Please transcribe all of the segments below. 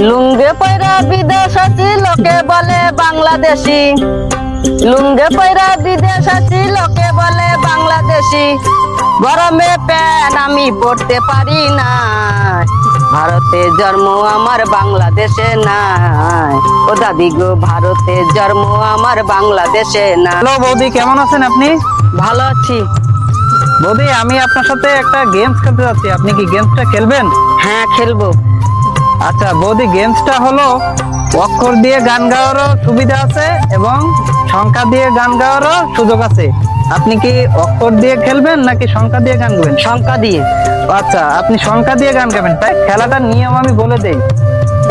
লুঙ্গে পয়রা বিদেশ আছি লোকে বলে বাংলাদেশি। লুঙ্গে পয়রা বিদেশ আছি লোকে বলে বাংলাদেশি। গরমে প্যান আমি পড়তে পারি না ভারতে জন্ম আমার বাংলাদেশে নাই। ও দাদি গো ভারতে জন্ম আমার বাংলাদেশে না হ্যালো বৌদি কেমন আছেন আপনি? ভালো আছি। বৌদি আমি আপনার সাথে একটা গেমস খেলতে যাচ্ছি। আপনি কি গেমসটা খেলবেন? হ্যাঁ খেলব। আচ্ছা বৌদি গেমসটা হলো অক্ষর দিয়ে গান গাওয়ারও সুবিধা আছে এবং সংখ্যা দিয়ে গান গাওয়ারও সুযোগ আছে। আপনি কি অক্ষর দিয়ে খেলবেন নাকি সংখ্যা দিয়ে গান গাবেন? সংখ্যা দিয়ে। আচ্ছা আপনি সংখ্যা দিয়ে গান গাবেন। তাই খেলাটার নিয়ম আমি বলে দেই।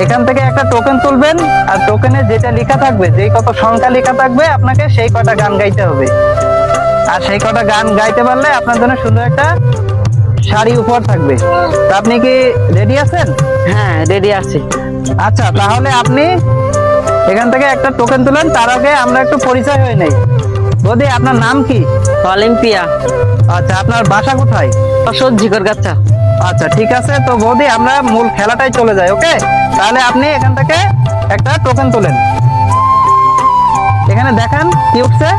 এখান থেকে একটা টোকেন তুলবেন আর টোকেনে যেটা লেখা থাকবে যেই কত সংখ্যা লেখা থাকবে আপনাকে সেই কটা গান গাইতে হবে। আর সেই কটা গান গাইতে পারলে আপনার জন্য সুন্দর একটা শাড়ি উপহার থাকবে। তো আপনি কি রেডি আছেন? হ্যাঁ রেডি আছে। আচ্ছা তাহলে আপনি এখান থেকে একটা টোকেন তুলেন তার আগে আমরা একটু পরিচয় হয়ে নেই। বৌদি আপনার নাম কি? অলিম্পিয়া। আচ্ছা আপনার বাসা কোথায়? আচ্ছা ঠিক আছে তো বৌদি আমরা মূল খেলাটাই চলে যাই ওকে? তাহলে আপনি এখান থেকে একটা টোকেন তোলেন। এখানে দেখেন কি উঠছে।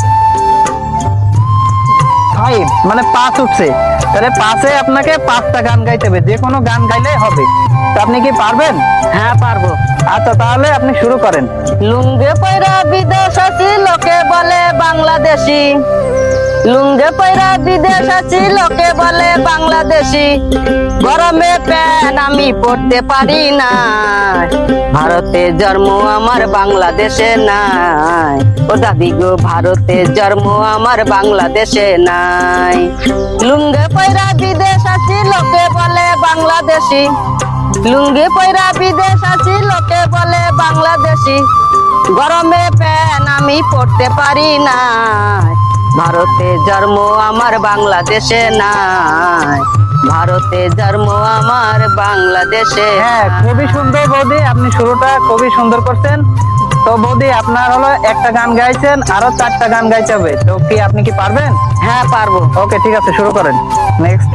ফাইভ মানে পাঁচ উঠছে। তাহলে পাঁচে আপনাকে পাঁচটা গান গাইতে হবে। যে কোনো গান গাইলেই হবে। তো আপনি কি পারবেন? হ্যাঁ পারব। আচ্ছা তাহলে আপনি শুরু করেন। লুঙ্গে পয়রা বিদেশ আছি লোকে বলে বাংলাদেশি। লুঙ্গে পয়রা বিদেশ আছি, লোকে বলে বাংলাদেশি। গরমে প্যান আমি পড়তে পারি না ভারতে জন্ম আমার বাংলাদেশে নাই। ও দাদি গো, ভারতে জন্ম আমার বাংলাদেশে নাই। লুঙ্গে পয়রা বিদেশ আছি, লোকে বলে বাংলাদেশি। লুঙ্গি পয়রা বিদেশ আছি, লোকে বলে বাংলাদেশি। গরমে প্যান আমি পড়তে পারি না ভারতে জন্ম আমার বাংলাদেশে নাই। ভারতে জন্ম আমার বাংলাদেশে হ্যাঁ খুবই সুন্দর বৌদি আপনি শুরুটা খুবই সুন্দর করছেন। তো বৌদি আপনার হলো একটা গান গাইছেন আরও চারটা গান গাইতে হবে। তো কি আপনি কি পারবেন? হ্যাঁ পারব। ওকে ঠিক আছে শুরু করেন। নেক্সট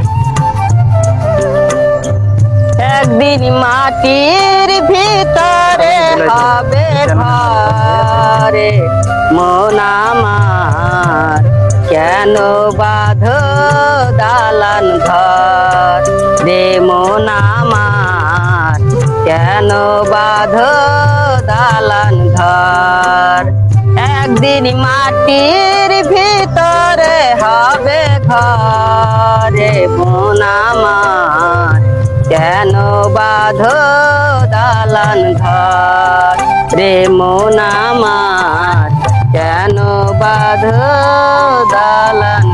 একদিন মাটির ভিতরে হবে ঘরে মন আমার। কেন বাঁধ দালান ঘর? মন আমার কেন বাঁধ দালান ঘর? একদিন মাটির ভিতরে হবে ঘরে। মন আমার কেন বাঁধ দালান ঘর? রে মন কেন বাঁধ দালান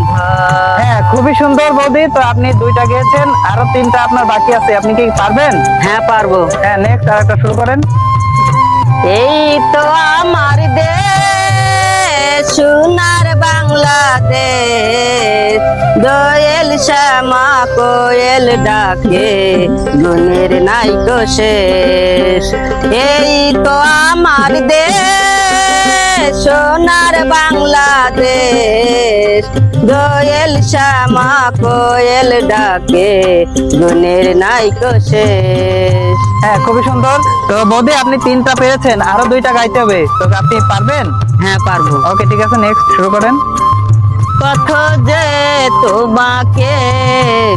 হ্যাঁ খুবই সুন্দর বৌদি। তো আপনি দুইটা গেয়েছেন আরও তিনটা আপনার বাকি আছে। আপনি কি পারবেন? হ্যাঁ পারব। হ্যাঁ নেক্সট আর একটা শুরু করেন। এই তো আমার দেশ সোনার বাংলাদেশ। দোয়েল শ্যামা কোয়েল ডাকে গুণের নাই তো শেষ। এই তো আমার দেশ সোনার বাংলাদেশ। দোয়েল শ্যামা কোয়েল ডাকে গুণের নাই শেষ। হ্যাঁ খুবই সুন্দর। তো বৌদি আপনি তিনটা পেয়েছেন আরও দুইটা গাইতে হবে। তো আপনি পারবেন? হ্যাঁ পারব। ওকে ঠিক আছে নেক্সট শুরু করেন। কত যে তোমাকে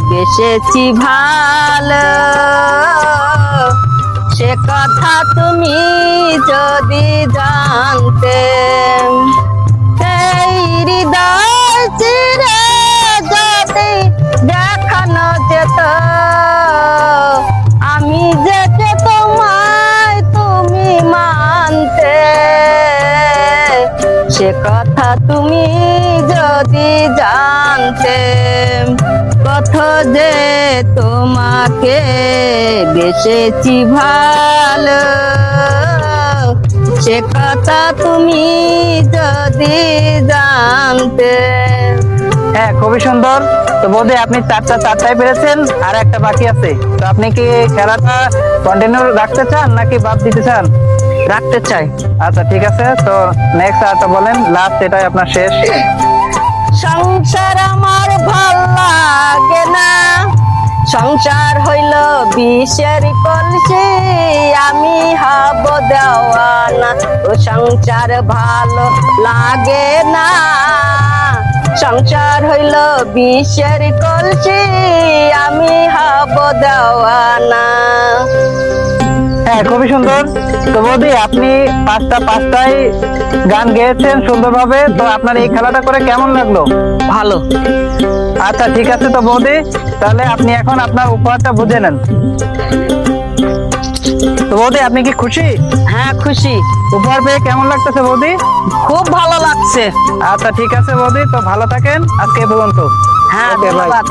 বেসেছি ভালো সে কথা তুমি যদি জানতে যদি দেখানো যেত, আমি তুমি মানতে, সে কথা তুমি যদি জানতে, কত যে তোমাকে বেসেছি ভালো। সে কথা তুমি যদি জানতে। হ্যাঁ খুবই সুন্দর। তো বোধহয় আপনি চারটা চারটায় পেরেছেন আর একটা বাকি আছে। তো আপনি কি খেলাটা কন্টিনিউ রাখতে চান নাকি বাদ দিতে চান? রাখতে চাই। আচ্ছা ঠিক আছে। তো নেক্সট আরটা বলেন লাস্ট এটাই আপনার শেষ। সংসার আমার ভালো লাগে না। সংসার হইল বিষের কলসি, আমি হব দেওয়ানা। ও সংসার ভালো লাগে না। সংসার হইল বিষের কলসি, আমি হব দেওয়ানা। হ্যাঁ খুবই সুন্দর। তো বৌদি, আপনি পাঁচটা পাঁচটাই গান গেয়েছেন সুন্দরভাবে। তো আপনার এই খেলাটা করে কেমন লাগল? ভালো। আচ্ছা ঠিক আছে তো বৌদি। তাহলে আপনি এখন আপনার উপহারটা বুঝে নেন। তো বৌদি আপনি কি খুশি? হ্যাঁ খুশি। উপহার পেয়ে কেমন লাগতেছে বৌদি? খুব ভালো লাগছে। আচ্ছা ঠিক আছে বৌদি। তো ভালো থাকেন। আজকে বলুন পর্যন্ত। হ্যাঁ ধন্যবাদ।